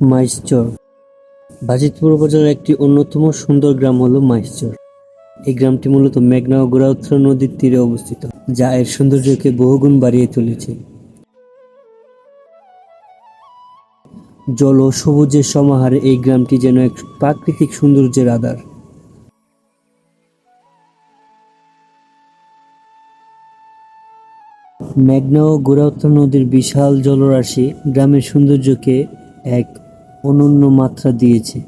মাইশচর বাজিতপুর উপজেলার একটি অন্যতম সুন্দর গ্রাম হল মাইশচর এই গ্রামটি মূলত মেঘনা ও গোড়াউত্র নদীর তীরে অবস্থিত, যা এর সৌন্দর্যকে বহুগুণ বাড়িয়ে তুলেছে। জল ও সবুজের সমাহারে এই গ্রামটি যেন এক প্রাকৃতিক সৌন্দর্যের আধার। মেঘনা ও গোড়াউত্র নদীর বিশাল জলরাশি গ্রামের সৌন্দর্যকে এক অনন্য মাত্রা দিয়েছে।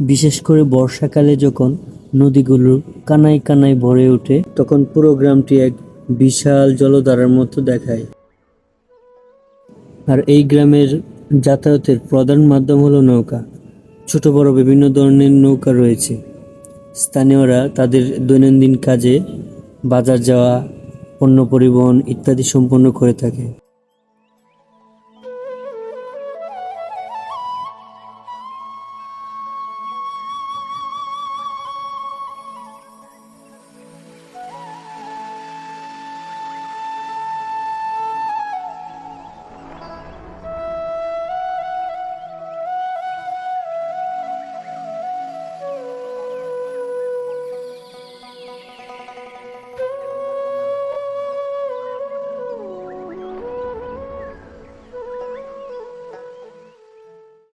বিশেষ করে বর্ষাকালে যখন নদীগুলো কানায় কানায় ভরে ওঠে, তখন পুরো গ্রামটি এক বিশাল জলধারার মতো দেখায়। আর এই গ্রামের যাতায়াতের প্রধান মাধ্যম হলো নৌকা। ছোট বড় বিভিন্ন ধরনের নৌকা রয়েছে। স্থানীয়রা তাদের দৈনন্দিন কাজে বাজার যাওয়া, পণ্য পরিবহন ইত্যাদি সম্পন্ন করে থাকে।